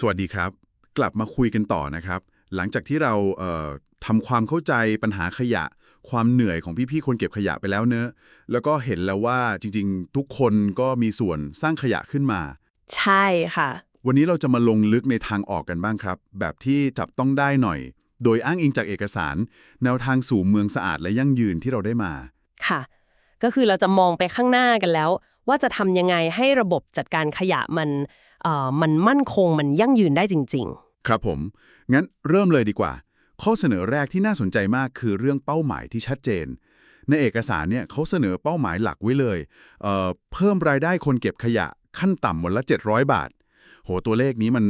สวัสดีครับ กลับมาคุยกันต่อนะครับ หลังจากที่เราเอ่อทำความเข้าใจปัญหาขยะ ความเหนื่อยของพี่ๆคนเก็บขยะไปแล้วเนอะแล้วก็เห็นแล้วว่าจริงๆ ทุกคนก็มีส่วนสร้างขยะขึ้นมา ใช่ค่ะ วันนี้เราจะมาลงลึกในทางออกกันบ้างครับ แบบที่จับต้องได้หน่อย โดยอ้างอิงจากเอกสาร แนวทางสู่เมืองสะอาดและยั่งยืนที่เราได้มา ค่ะ ก็คือเราจะมองไปข้างหน้ากันแล้ว ว่าจะทำยังไงให้ระบบจัดการขยะมันเอ่อ มันมั่นคงมันยั่งยืนได้จริงครับผม งั้นเริ่มเลยดีกว่า ข้อเสนอแรกที่น่าสนใจมากคือเรื่องเป้าหมายที่ชัดเจน ในเอกสารเนี่ยเขาเสนอเป้าหมายหลักไว้เลยเอ่อเพิ่มรายได้คนเก็บขยะขั้นต่ำวันละ 700 บาท โหตัวเลขนี้มัน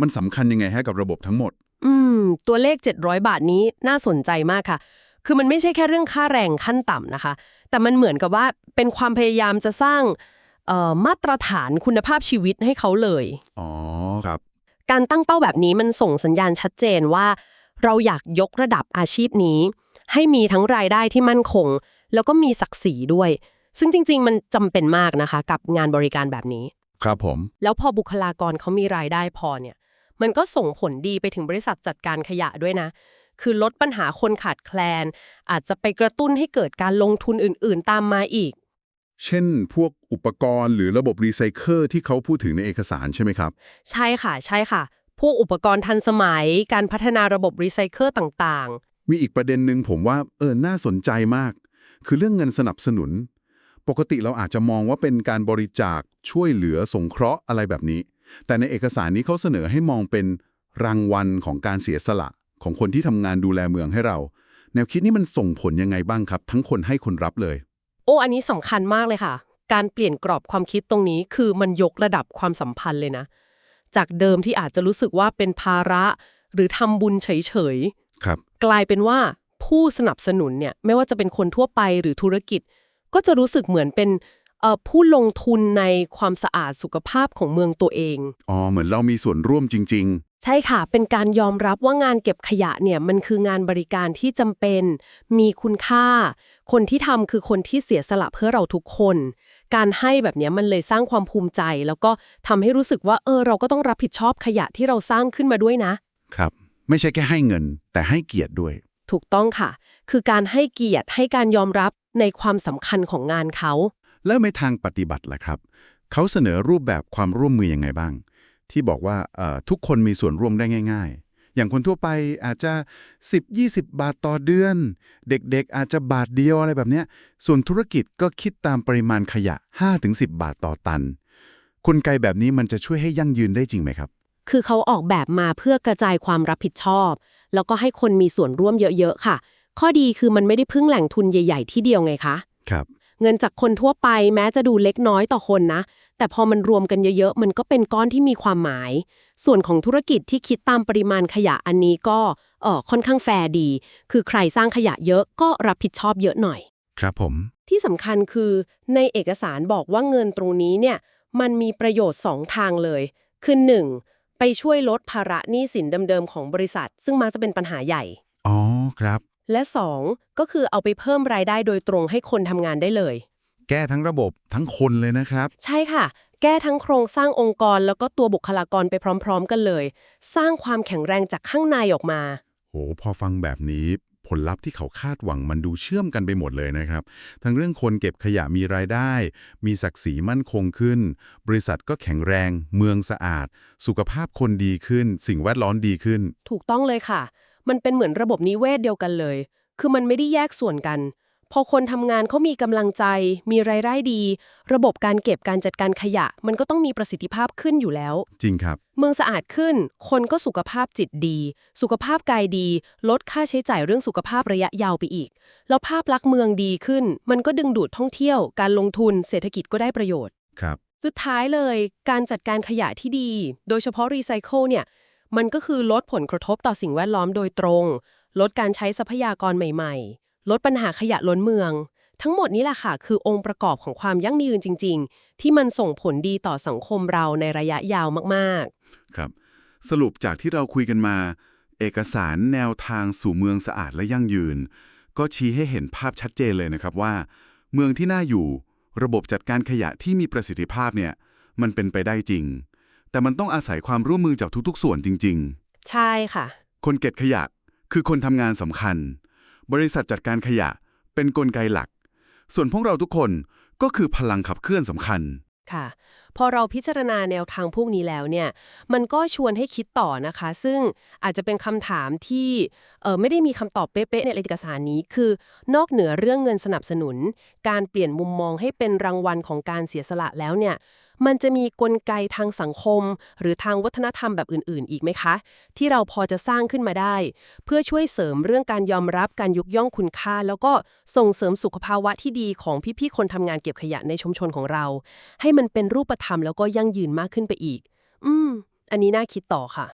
มันสำคัญยังไงให้กับระบบทั้งหมดๆอืม ตัวเลข 700 บาทนี้น่าสนใจมากค่ะ คือมันไม่ใช่แค่เรื่องค่าแรงขั้นต่ำนะคะ แต่มันเหมือนกับว่าเป็นความพยายามจะสร้างเอ่อ มาตรฐานคุณภาพชีวิตให้เขาเลย อ๋อครับ การตั้งเป้าแบบนี้มันส่งสัญญาณชัดเจนว่า เราอยากยกระดับอาชีพนี้ ให้มีทั้งรายได้ที่มั่นคง แล้วก็มีศักดิ์ศรีด้วย ซึ่งจริง ๆ มันจำเป็นมากนะคะ กับงานบริการแบบนี้ ครับผม แล้วพอบุคลากรเขามีรายได้พอเนี่ย มันก็ส่งผลดีไปถึงบริษัทจัดการขยะด้วยนะ คือลดปัญหาคนขาดแคลน อาจจะไปกระตุ้นให้เกิดการลงทุนอื่น ๆ ตามมาอีก เช่นพวกอุปกรณ์หรือระบบรีไซเคิลที่เขาพูดถึงในเอกสารใช่ไหมครับ ใช่ค่ะ ใช่ค่ะ พวกอุปกรณ์ทันสมัย การพัฒนาระบบรีไซเคิลต่างๆ มีอีกประเด็นหนึ่งผมว่าเออน่าสนใจมาก คือเรื่องเงินสนับสนุน ปกติเราอาจจะมองว่าเป็นการบริจาคช่วยเหลือสงเคราะห์อะไรแบบนี้ แต่ในเอกสารนี้เขาเสนอให้มองเป็นรางวัลของการเสียสละ ของคนที่ทำงานดูแลเมืองให้เรา แนวคิดนี้มันส่งผลยังไงบ้างครับ ทั้งคนให้คนรับเลยโอ้อันนี้สำคัญมากเลยค่ะ การเปลี่ยนกรอบความคิดตรงนี้คือมันยกระดับความสัมพันธ์เลยนะ จากเดิมที่อาจจะรู้สึกว่าเป็นภาระหรือทำบุญเฉยครับๆกลายเป็นว่าผู้สนับสนุนเนี่ยไม่ว่าจะเป็นคนทั่วไปหรือธุรกิจ ก็จะรู้สึกเหมือนเป็นเอ่อผู้ลงทุนในความสะอาดสุขภาพของเมืองตัวเอง อ๋อ เหมือนเรามีส่วนร่วมจริง ใช่ค่ะ เป็นการยอมรับว่างานเก็บขยะเนี่ยมันคืองานบริการที่จำเป็น มีคุณค่า คนที่ทำคือคนที่เสียสละเพื่อเราทุกคน การให้แบบเนี้ยมันเลยสร้างความภูมิใจ แล้วก็ทำให้รู้สึกว่าเออเราก็ต้องรับผิดชอบขยะที่เราสร้างขึ้นมาด้วยนะๆครับ ไม่ใช่แค่ให้เงิน แต่ให้เกียรติด้วย ถูกต้องค่ะ คือการให้เกียรติให้การยอมรับในความสำคัญของงานเขา แล้วในทางปฏิบัติล่ะครับ เขาเสนอรูปแบบความร่วมมือยังไงบ้าง ที่บอกว่าเอ่อทุกคนมีส่วนร่วมได้ง่าย ๆ อย่างคนทั่วไปอาจจะ 10-20 บาทต่อเดือน เด็กๆ อาจจะบาทเดียวอะไรแบบเนี้ยส่วนธุรกิจก็คิดตามปริมาณขยะ 5-10 บาทต่อตัน กลไกแบบนี้มันจะช่วยให้ยั่งยืนได้จริงไหมครับ คือเขาออกแบบมาเพื่อกระจายความรับผิดชอบ แล้วก็ให้คนมีส่วนร่วมเยอะๆค่ะ ข้อดีคือมันไม่ได้พึ่งแหล่งทุนใหญ่ ๆ ที่เดียวไงคะ ครับ เงินจากคนทั่วไปแม้จะดูเล็กน้อยต่อคนนะ แต่พอมันรวมกันเยอะๆ มันก็เป็นก้อนที่มีความหมาย ส่วนของธุรกิจที่คิดตามปริมาณขยะอันนี้ก็เออค่อนข้างแฟร์ดี คือใครสร้างขยะเยอะก็รับผิดชอบเยอะหน่อย ครับผม ที่สำคัญคือในเอกสารบอกว่าเงินตรงนี้เนี่ยมันมีประโยชน์2ทางเลยคือ 1. ไปช่วยลดภาระหนี้สินเดิมๆของบริษัท ซึ่งมักจะเป็นปัญหาใหญ่ อ๋อครับ และ 2. ก็คือเอาไปเพิ่มรายได้โดยตรงให้คนทำงานได้เลย แก้ทั้งระบบทั้งคนเลยนะครับ ใช่ค่ะ แก้ทั้งโครงสร้างองค์กรแล้วก็ตัวบุคลากรไปพร้อม ๆ กันเลย สร้างความแข็งแรงจากข้างในออกมา โห พอฟังแบบนี้ ผลลัพธ์ที่เขาคาดหวังมันดูเชื่อมกันไปหมดเลยนะครับ ทั้งเรื่องคนเก็บขยะมีรายได้ มีศักดิ์ศรีมั่นคงขึ้น บริษัทก็แข็งแรง เมืองสะอาด สุขภาพคนดีขึ้น สิ่งแวดล้อมดีขึ้น ถูกต้องเลยค่ะ มันเป็นเหมือนระบบนิเวศเดียวกันเลย คือมันไม่ได้แยกส่วนกัน พอคนทำงานเขามีกำลังใจ มีรายได้ดี ระบบการเก็บการจัดการขยะ มันก็ต้องมีประสิทธิภาพขึ้นอยู่แล้ว จริงครับ เมืองสะอาดขึ้น คนก็สุขภาพจิตดี สุขภาพกายดี ลดค่าใช้จ่ายเรื่องสุขภาพระยะยาวไปอีก แล้วภาพลักษณ์เมืองดีขึ้น มันก็ดึงดูดท่องเที่ยว การลงทุน เศรษฐกิจก็ได้ประโยชน์ ครับ สุดท้ายเลย การจัดการขยะที่ดี โดยเฉพาะรีไซเคิลเนี่ย มันก็คือลดผลกระทบต่อสิ่งแวดล้อมโดยตรง ลดการใช้ทรัพยากรใหม่ๆ ลดปัญหาขยะล้นเมือง ทั้งหมดนี้แหละค่ะ คือองค์ประกอบของความยั่งยืนจริง ๆ ที่มันส่งผลดีต่อสังคมเราในระยะยาวมากๆ ครับ สรุปจากที่เราคุยกันมา เอกสารแนวทางสู่เมืองสะอาดและยั่งยืน ก็ชี้ให้เห็นภาพชัดเจนเลยนะครับว่า เมืองที่น่าอยู่ ระบบจัดการขยะที่มีประสิทธิภาพเนี่ยมันเป็นไปได้จริง แต่มันต้องอาศัยความร่วมมือจากทุกๆ ส่วนจริง ใช่ค่ะ ๆ คนเก็บขยะ คือคนทำงานสำคัญ บริษัทจัดการขยะ เป็นกลไกหลัก ส่วนพวกเราทุกคนก็คือพลังขับเคลื่อนสำคัญ ค่ะ พอเราพิจารณาแนวทางพวกนี้แล้วเนี่ยมันก็ชวนให้คิดต่อนะคะ ซึ่งอาจจะเป็นคำถามที่เออไม่ได้มีคำตอบเป๊ะๆในเอกสารนี้คือ นอกเหนือเรื่องเงินสนับสนุน การเปลี่ยนมุมมองให้เป็นรางวัลของการเสียสละแล้วเนี่ยมันจะมีกลไกทางสังคม หรือทางวัฒนธรรมแบบอื่น ๆ อีกไหมคะ ที่เราพอจะสร้างขึ้นมาได้ เพื่อช่วยเสริมเรื่องการยอมรับการยกย่องคุณค่า แล้วก็ส่งเสริมสุขภาวะที่ดีของพี่ ๆ คนทำงานเก็บขยะในชุมชนของเรา ให้มันเป็นรูปธรรมธรรมแล้วก็ยั่งยืนมากขึ้นไปอีก อืม อันนี้น่าคิดต่อค่ะ